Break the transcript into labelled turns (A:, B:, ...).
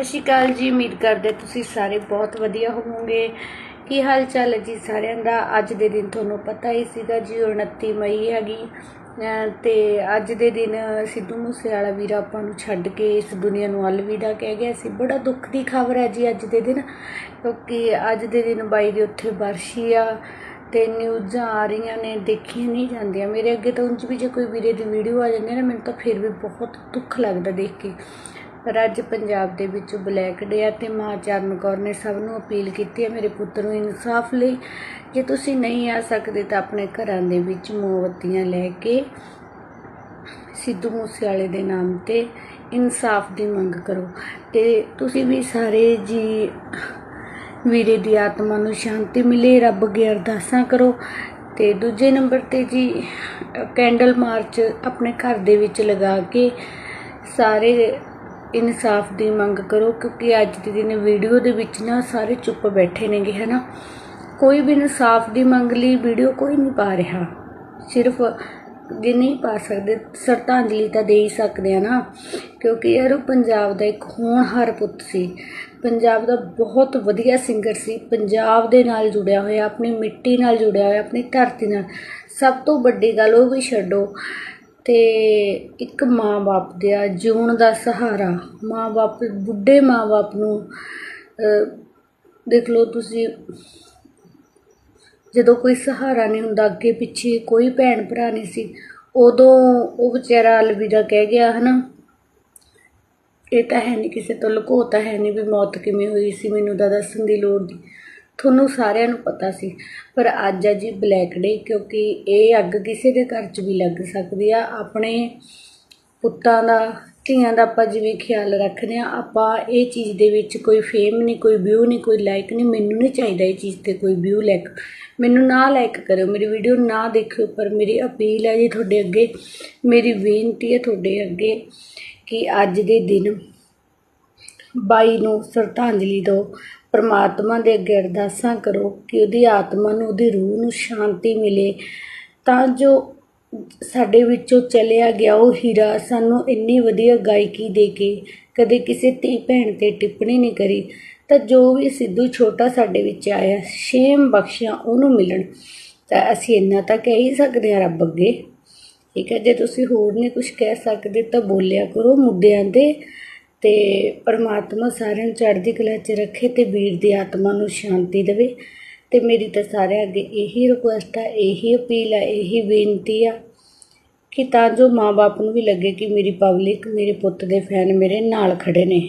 A: ਸਤਿ ਸ਼੍ਰੀ ਅਕਾਲ ਜੀ, ਉਮੀਦ ਕਰਦੇ ਤੁਸੀਂ ਸਾਰੇ ਬਹੁਤ ਵਧੀਆ ਹੋਵੋਗੇ। ਕੀ ਹਾਲ ਚਾਲ ਹੈ ਜੀ ਸਾਰਿਆਂ ਦਾ? ਅੱਜ ਦੇ ਦਿਨ ਤੁਹਾਨੂੰ ਪਤਾ ਹੀ ਸੀਗਾ ਜੀ 29 ਮਈ ਹੈਗੀ। ਅਹ ਤੇ ਅੱਜ ਦੇ ਦਿਨ ਸਿੱਧੂ ਮੂਸੇਵਾਲਾ ਵੀਰ ਆਪਾਂ ਨੂੰ ਛੱਡ ਕੇ ਇਸ ਦੁਨੀਆ ਨੂੰ ਅਲਵਿਦਾ ਕਹਿ ਗਿਆ ਸੀ। ਬੜਾ ਦੁੱਖ ਦੀ ਖਬਰ ਹੈ ਜੀ ਅੱਜ ਦੇ ਦਿਨ, ਕਿਉਂਕਿ ਅੱਜ ਦੇ ਦਿਨ ਬਾਈ ਦੇ ਉੱਥੇ ਬਰਸ਼ੀ ਆ ਤੇ ਨਿਊਜ਼ਾਂ ਆ ਰਹੀਆਂ ਨੇ, ਦੇਖੀਆਂ ਨਹੀਂ ਜਾਂਦੀਆਂ। ਮੇਰੇ ਅੱਗੇ ਤਾਂ ਉਂਝ ਵੀ ਜੇ ਕੋਈ ਵੀਰੇ ਦੀ ਵੀਡੀਓ ਆ ਜਾਂਦੀ ਹੈ ਨਾ, ਮੈਨੂੰ ਤਾਂ ਫਿਰ ਵੀ ਬਹੁਤ ਦੁੱਖ ਲੱਗਦਾ ਦੇਖ ਕੇ। ਪਰ ਪੰਜਾਬ ਦੇ ਵਿੱਚ ਬਲੈਕ ਡੇ ਆ ਤੇ ਮਾਂ ਚਰਨ ਕੌਰ ਨੇ ਸਭ ਨੂੰ ਅਪੀਲ ਕੀਤੀ ਹੈ ਮੇਰੇ ਪੁੱਤਰ ਨੂੰ ਇਨਸਾਫ ਲਈ। ਜੇ ਤੁਸੀਂ ਨਹੀਂ ਆ ਸਕਦੇ ਤਾਂ ਆਪਣੇ ਘਰਾਂ ਦੇ ਵਿੱਚ ਮੋਮਬੱਤੀਆਂ ਲੈ ਕੇ ਸਿੱਧੂ ਮੂਸੇਵਾਲੇ ਦੇ ਨਾਮ ਤੇ ਇਨਸਾਫ ਦੀ ਮੰਗ ਕਰੋ। ਤੇ ਤੁਸੀਂ ਵੀ ਸਾਰੇ ਜੀ ਵੀਰੇ ਦੀ ਆਤਮਾ ਨੂੰ ਸ਼ਾਂਤੀ ਮਿਲੇ, ਰੱਬ ਅੱਗੇ ਅਰਦਾਸਾਂ ਕਰੋ। ਤੇ ਦੂਜੇ ਨੰਬਰ ਤੇ ਜੀ ਕੈਂਡਲ ਮਾਰਚ ਆਪਣੇ ਘਰ ਦੇ ਵਿੱਚ ਲਗਾ ਕੇ ਸਾਰੇ ਇਨਸਾਫ ਦੀ ਮੰਗ ਕਰੋ ਕਿਉਂਕਿ ਅੱਜ ਦੇ ਦਿਨ ਵੀਡੀਓ ਦੇ ਵਿੱਚ ਨਾ ਸਾਰੇ ਚੁੱਪ ਬੈਠੇ ਨੇਗੇ, ਹਨਾ? ਕੋਈ ਵੀ ਇਨਸਾਫ ਦੀ ਮੰਗ ਲਈ ਵੀਡੀਓ ਕੋਈ ਨਹੀਂ ਪਾ ਰਿਹਾ। ਸਿਰਫ ਜੇ ਨਹੀਂ ਪਾ ਸਕਦੇ, ਸ਼ਰਧਾਂਜਲੀ ਤਾਂ ਦੇ ਹੀ ਸਕਦੇ ਆ ਨਾ। ਕਿਉਂਕਿ ਯਾਰ ਉਹ ਪੰਜਾਬ ਦਾ ਇੱਕ ਹੋਣਹਾਰ ਪੁੱਤ ਸੀ। ਪੰਜਾਬ ਦਾ ਬਹੁਤ ਵਧੀਆ ਸਿੰਗਰ ਸੀ। ਪੰਜਾਬ ਦੇ ਨਾਲ ਜੁੜਿਆ ਹੋਇਆ, ਆਪਣੀ ਮਿੱਟੀ ਨਾਲ ਜੁੜਿਆ ਹੋਇਆ, ਆਪਣੀ ਧਰਤੀ ਨਾਲ। ਸਭ ਤੋਂ ਵੱਡੀ ਗੱਲ ਉਹ ਵੀ ਛੱਡੋ। ਤੇ ਇੱਕ ਮਾਂ-ਬਾਪ ਦਾ ਜਿਊਣ ਦਾ ਸਹਾਰਾ। ਮਾਂ-ਬਾਪ, ਬੁੱਢੇ ਮਾਂ-ਬਾਪ ਨੂੰ ਦੇਖ ਲਓ ਤੁਸੀਂ, ਜਦੋਂ ਕੋਈ ਸਹਾਰਾ ਨਹੀਂ ਹੁੰਦਾ, ਅੱਗੇ ਪਿੱਛੇ ਕੋਈ ਭੈਣ ਭਰਾ ਨਹੀਂ ਸੀ, ਉਦੋਂ ਉਹ ਵਿਚਾਰਾ ਅਲਵਿਦਾ ਕਹਿ ਗਿਆ, ਹਨਾ, ਇਹ ਤਾਂ ਹੈ ਨਹੀਂ ਕਿਸੇ ਤੋਂ, ਲੁਕੋ ਤਾਂ ਹੈ ਨਹੀਂ ਵੀ ਮੌਤ ਕਿਵੇਂ ਹੋਈ ਸੀ, ਮੈਨੂੰ ਤਾਂ ਦੱਸਣ ਦੀ ਲੋੜ ਨਹੀਂ। ਤੁਹਾਨੂੰ ਸਾਰਿਆਂ ਨੂੰ ਪਤਾ ਸੀ, ਪਰ ਅੱਜ ਆ ਜੀ ਬਲੈਕ ਡੇ, ਕਿਉਂਕਿ ਇਹ ਅੱਗ ਕਿਸੇ ਦੇ ਘਰ 'ਚ ਵੀ ਲੱਗ ਸਕਦੀ ਆ। ਆਪਣੇ ਪੁੱਤਾਂ ਦਾ, ਧੀਆਂ ਦਾ ਆਪਾਂ ਜਿਵੇਂ ਖਿਆਲ ਰੱਖਦੇ ਆ, ਆਪਾਂ ਇਹ ਚੀਜ਼ ਦੇ ਵਿੱਚ ਕੋਈ ਫੇਮ ਨਹੀਂ ਕੋਈ ਵਿਊ ਨਹੀਂ ਕੋਈ ਲਾਈਕ ਨਹੀਂ ਮੈਨੂੰ ਨਹੀਂ ਚਾਹੀਦਾ ਇਹ ਚੀਜ਼ ਤੇ ਕੋਈ ਵਿਊ ਲਾਈਕ ਮੈਨੂੰ ਨਾ ਲਾਈਕ ਕਰਿਓ, ਮੇਰੀ ਵੀਡੀਓ ਨਾ ਦੇਖਿਓ, ਪਰ ਮੇਰੀ ਅਪੀਲ ਹੈ ਜੀ ਤੁਹਾਡੇ ਅੱਗੇ। ਮੇਰੀ ਬੇਨਤੀ ਹੈ ਤੁਹਾਡੇ ਅੱਗੇ ਕਿ ਅੱਜ ਦੇ ਦਿਨ ਬਾਈ ਨੂੰ ਸ਼ਰਧਾਂਜਲੀ ਦਿਓ, ਪਰਮਾਤਮਾ ਦੇ ਅੱਗੇ ਅਰਦਾਸਾਂ ਕਰੋ ਕਿ ਉਹਦੀ ਆਤਮਾ ਨੂੰ, ਉਹਦੀ ਰੂਹ ਨੂੰ ਸ਼ਾਂਤੀ ਮਿਲੇ। ਤਾਂ ਜੋ ਸਾਡੇ ਵਿੱਚੋਂ ਚਲਿਆ ਗਿਆ ਉਹ ਹੀਰਾ ਸਾਨੂੰ ਇੰਨੀ ਵਧੀਆ ਗਾਇਕੀ ਦੇ ਕੇ ਕਦੇ ਕਿਸੇ ਧੀ ਭੈਣ ਤੇ ਟਿੱਪਣੀ ਨਹੀਂ ਕਰੀ, ਤਾਂ ਜੋ ਵੀ ਸਿੱਧੂ ਛੋਟਾ ਸਾਡੇ ਵਿੱਚ ਆਇਆ ਸ਼ੇਮ ਬਖਸ਼ਿਆ ਉਹਨੂੰ ਮਿਲਣ। ਤਾਂ ਅਸੀਂ ਇੰਨਾ ਤਾਂ ਕਹਿ ਹੀ ਸਕਦੇ ਹਾਂ ਰੱਬ ਅੱਗੇ। ਠੀਕ ਹੈ, ਜੇ ਤੁਸੀਂ ਹੋਰ ਨਹੀਂ ਕੁਝ ਕਹਿ ਸਕਦੇ ਤਾਂ ਬੋਲਿਆ ਕਰੋ ਮੁੱਦਿਆਂ ਤੇ ਤੇ ਪਰਮਾਤਮਾ ਸਾਰਿਆਂ ਨੂੰ ਚੜ੍ਹਦੀ ਕਲਾ 'ਚ ਰੱਖੇ ਤੇ ਵੀਰ ਦੀ ਆਤਮਾ ਨੂੰ ਸ਼ਾਂਤੀ ਦੇਵੇ। ਤੇ ਮੇਰੀ ਤਾਂ ਸਾਰਿਆਂ ਅੱਗੇ ਇਹੀ ਰਿਕੁਐਸਟ ਆ, ਇਹੀ ਅਪੀਲ ਆ, ਇਹੀ ਬੇਨਤੀ ਆ ਕਿ ਤਾਂ ਜੋ ਮਾਪੇ ਨੂੰ ਵੀ ਲੱਗੇ ਕਿ ਮੇਰੀ ਪਬਲਿਕ ਮੇਰੇ ਪੁੱਤ ਦੇ ਫੈਨ ਮੇਰੇ ਨਾਲ ਖੜੇ ਨੇ।